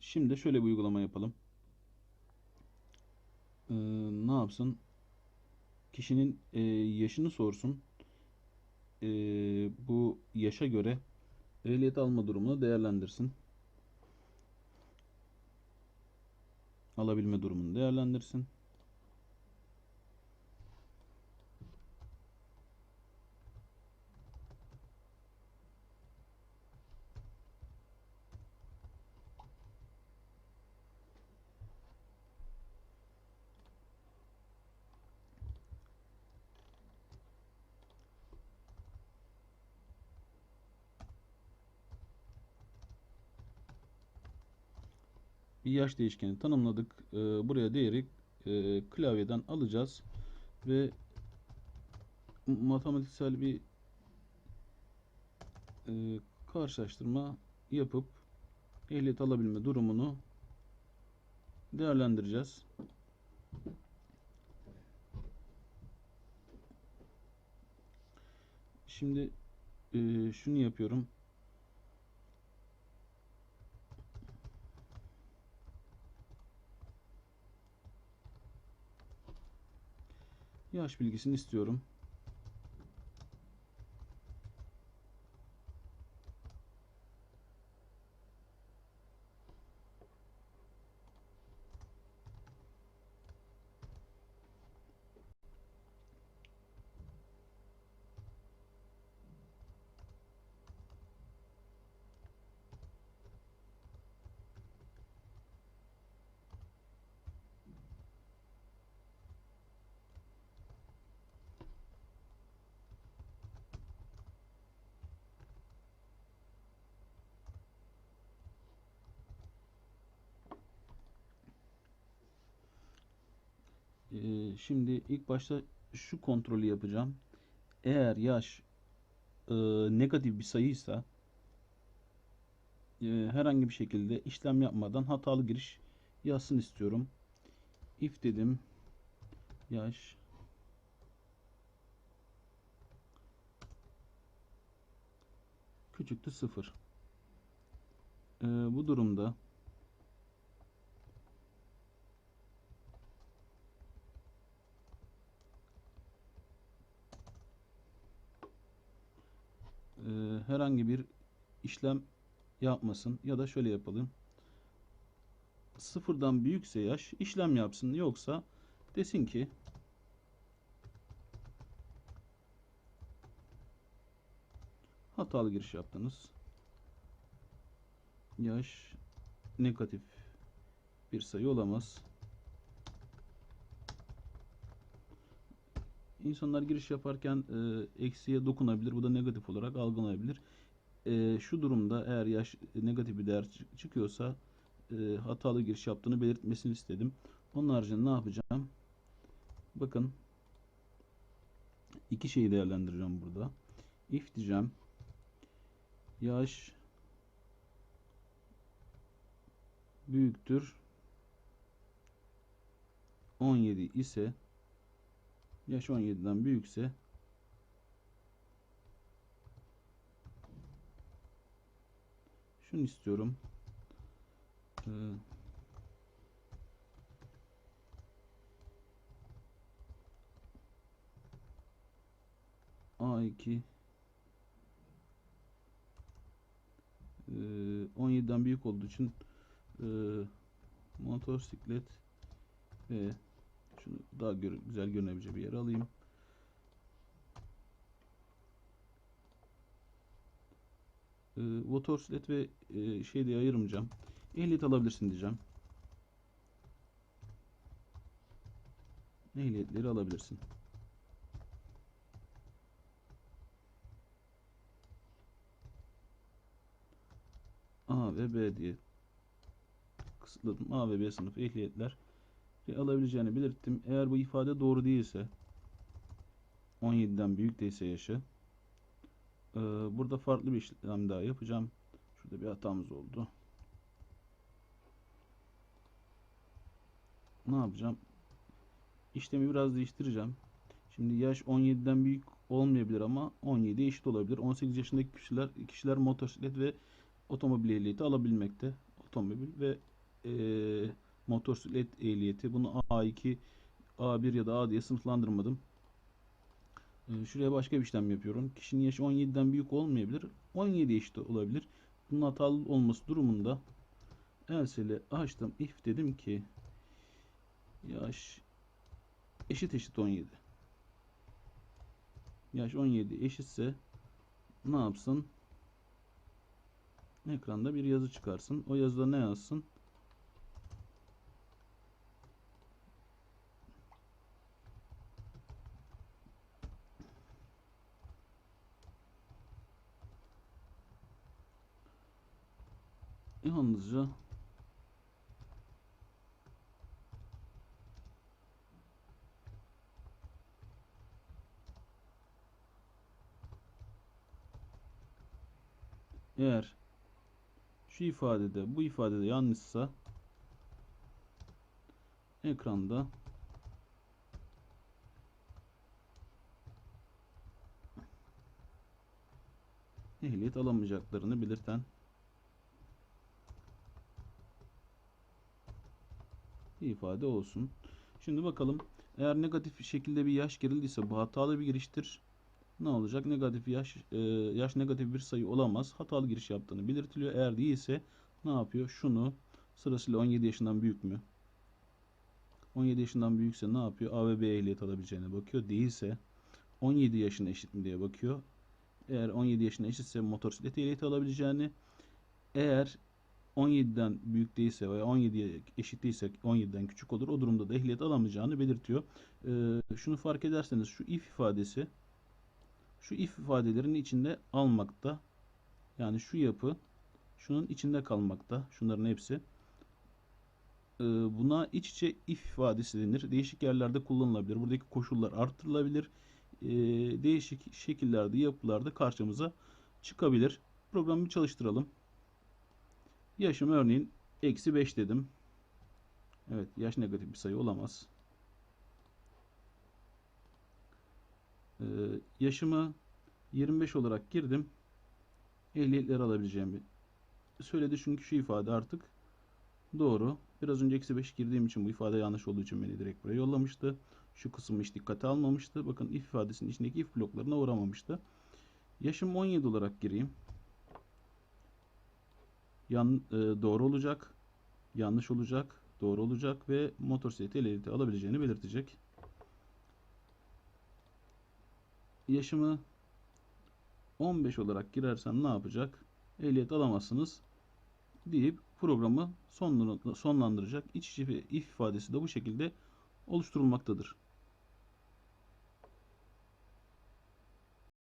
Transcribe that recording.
Şimdi şöyle bir uygulama yapalım. Ee, ne yapsın? Kişinin e, yaşını sorsun. Ee, bu yaşa göre ehliyet alma durumunu değerlendirsin. Alabilme durumunu değerlendirsin. Yaş değişkeni tanımladık. Ee, buraya değeri e, klavyeden alacağız ve matematiksel bir e, karşılaştırma yapıp ehliyet alabilme durumunu değerlendireceğiz. Şimdi e, şunu yapıyorum. Yaş bilgisini istiyorum. Ee, şimdi ilk başta şu kontrolü yapacağım. Eğer yaş e, negatif bir sayıysa e, herhangi bir şekilde işlem yapmadan hatalı giriş yazsın istiyorum. If dedim. Yaş küçüktür sıfır. Ee, bu durumda e, herhangi bir işlem yapmasın ya da şöyle yapalım. Sıfırdan büyükse yaş işlem yapsın yoksa desin ki hatalı giriş yaptınız. Yaş negatif bir sayı olamaz. İnsanlar giriş yaparken e, eksiye dokunabilir. Bu da negatif olarak algılanabilir. E, şu durumda eğer yaş negatif bir değer çı- çıkıyorsa e, hatalı giriş yaptığını belirtmesini istedim. Onun haricinde ne yapacağım? Bakın iki şeyi değerlendireceğim burada. If diyeceğim. Yaş büyüktür 17 ise yaş 17'den büyükse şunu istiyorum. Ee, A2 ee, 17'den büyük olduğu için ee, motosiklet ve daha gör- güzel görünebilecek bir yere alayım. Ee, motosiklet ve e, şey diye ayırmayacağım. Ehliyet alabilirsin diyeceğim. Ehliyetleri alabilirsin. A ve B diye kısıtladım. A ve B sınıf ehliyetler alabileceğini belirttim. Eğer bu ifade doğru değilse 17'den büyük değilse yaşı e, burada farklı bir işlem daha yapacağım. Şurada bir hatamız oldu. Ne yapacağım? İşlemi biraz değiştireceğim. Şimdi yaş 17'den büyük olmayabilir ama 17'ye eşit olabilir. 18 yaşındaki kişiler kişiler motosiklet ve otomobil ehliyeti alabilmekte. otomobil ve eee motosiklet ehliyeti. Bunu A2, A1 ya da A diye sınıflandırmadım. Ee, Şuraya başka bir işlem yapıyorum. Kişinin yaşı 17'den büyük olmayabilir. 17 yaşta olabilir. Bunun hatalı olması durumunda else açtım. If dedim ki yaş eşit eşit 17. Yaş 17 eşitse ne yapsın? Ekranda bir yazı çıkarsın. O yazıda ne yazsın? Yalnızca eğer şu ifadede bu ifadede yanlışsa ekranda ehliyet alamayacaklarını belirten ifade olsun. Şimdi bakalım. Eğer negatif şekilde bir yaş girildiyse bu hatalı bir giriştir. Ne olacak? Negatif yaş e, yaş negatif bir sayı olamaz. Hatalı giriş yaptığını belirtiliyor. Eğer değilse ne yapıyor? Şunu sırasıyla 17 yaşından büyük mü? 17 yaşından büyükse ne yapıyor? A ve B ehliyet alabileceğine bakıyor. Değilse 17 yaşına eşit mi diye bakıyor. Eğer 17 yaşına eşitse motosiklet ehliyeti alabileceğini, eğer 17'den büyük değilse veya 17'ye eşit değilse 17'den küçük olur. O durumda da ehliyet alamayacağını belirtiyor. Ee, şunu fark ederseniz şu if ifadesi şu if ifadelerin içinde almakta. Yani şu yapı şunun içinde kalmakta. Şunların hepsi. Ee, buna iç içe if ifadesi denir. Değişik yerlerde kullanılabilir. Buradaki koşullar arttırılabilir. Ee, değişik şekillerde, yapılarda karşımıza çıkabilir. Programı çalıştıralım. Yaşım örneğin eksi 5 dedim. Evet yaş negatif bir sayı olamaz. Ee, yaşımı 25 olarak girdim. Ehliyetleri alabileceğimi söyledi çünkü şu ifade artık doğru. Biraz önce eksi 5 girdiğim için bu ifade yanlış olduğu için beni direkt buraya yollamıştı. Şu kısmı hiç dikkate almamıştı. Bakın if ifadesinin içindeki if bloklarına uğramamıştı. Yaşım 17 olarak gireyim. Yan, e, doğru olacak, yanlış olacak, doğru olacak ve motosikleti ehliyeti alabileceğini belirtecek. Yaşımı 15 olarak girersem ne yapacak? Ehliyet alamazsınız deyip programı sonlandıracak. İç ifadesi de bu şekilde oluşturulmaktadır.